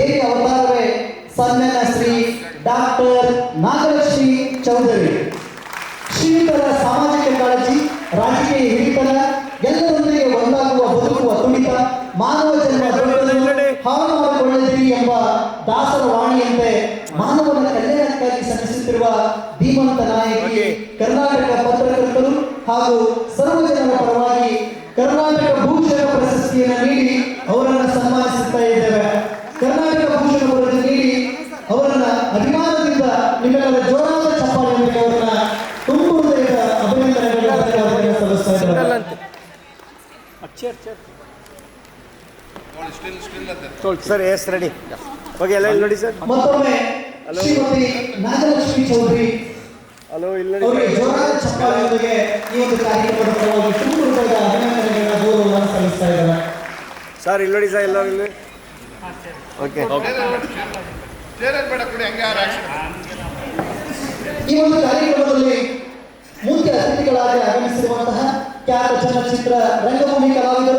ದೇವಿ ಅವತಾರವೇ ಸನ್ಮಾನ್ಯ ಶ್ರೀ ಡಾಕ್ಟರ್ ನಾಗಲಕ್ಷ್ಮಿ ಚೌಧರಿ. ಶ್ರೀಮಂತರ ಸಾಮಾಜಿಕ ಕಾಳಜಿ ರಾಜಕೀಯ ಹಿರಿತನ ಎಲ್ಲರೊಂದಿಗೆ ಒಂದಾಗುವ ಬದುಕುವ ತುಡಿತ ಮಾನವ ಜನ್ಮ ಹಾಳು ಮಾಡಿಕೊಳ್ಳದಿರಿ ಎಂಬ ದಾಸರ ವಾಣಿಯಂತೆ ಮಾನವನ ಕಲ್ಯಾಣಕ್ಕಾಗಿ ಸಲ್ಲಿಸುತ್ತಿರುವ ಧೀಮಂತ ನಾಯಕಿ ಕರ್ನಾಟಕ ಪತ್ರಕರ್ತರು ಹಾಗೂ ಸರ್ವಜನರ ಪರವಾಗಿ ಕರ್ನಾಟಕ ಭೂಷಣ ಪ್ರಶಸ್ತಿಯನ್ನು ನೀಡಿ ಅವರನ್ನು ಸನ್ಮಾನಿಸುತ್ತಾ ಇದ್ದೇವೆ ಕರ್ನಾಟಕ ಭೂಷಣ ಪ್ರಶಸ್ತಿ ನೀಡಿ ಅವರನ್ನ ಅಭಿಮಾನದಿಂದ ನಿಮ್ಮೆಲ್ಲರ ಜೋರಾದ ಚಪ್ಪಾಳೆಯೊಂದಿಗೆ ಅವರನ್ನ ತುಂಬು ಹೃದಯದ ಅಭಿನಂದನೆಗಳನ್ನು ಸಲ್ಲಿಸ್ತಾ ಇದ್ದೇವೆ ಸರ್ ಎಸ್ ರೆಡಿ ಓಕೆ ಎಲ್ಲ ಇಲ್ಲಿ ನೋಡಿ ಸರ್. ಮತ್ತೊಮ್ಮೆ ಶ್ರೀಮತಿ ನಾಗಲಕ್ಷ್ಮಿ ಚೌಧರಿ ಹಲೋ ಇಲ್ಲಿ ಜೋರಾದ ಚಪ್ಪಾಳೆಯೊಂದಿಗೆ ಈ ಒಂದು ಕಾರ್ಯಕ್ರಮದ ಪರವಾಗಿ ತುಂಬು ಹೃದಯದ ಅಭಿನಂದನೆಗಳನ್ನ ಗೌರವವನ್ನು ಸಲ್ಲಿಸ್ತಾ ಇದ್ದಾರೆ. ಸರ್ ಇಲ್ಲಿ ನೋಡಿ ಸರ್ ಎಲ್ಲರೂ ಇಲ್ಲಿ. ಓಕೆ ಬೇಡ ಕೊಡಿ ಹಂಗೆ. ಈ ಒಂದು ಕಾರ್ಯಕ್ರಮದಲ್ಲಿ ಮುಖ್ಯ ಅತಿಥಿಗಳಾಗಿ ಆಗಮಿಸಿರುವಂತಹ ಖ್ಯಾತ ಚಲನಚಿತ್ರ ರಂಗಭೂಮಿ ಕಲಾವಿದ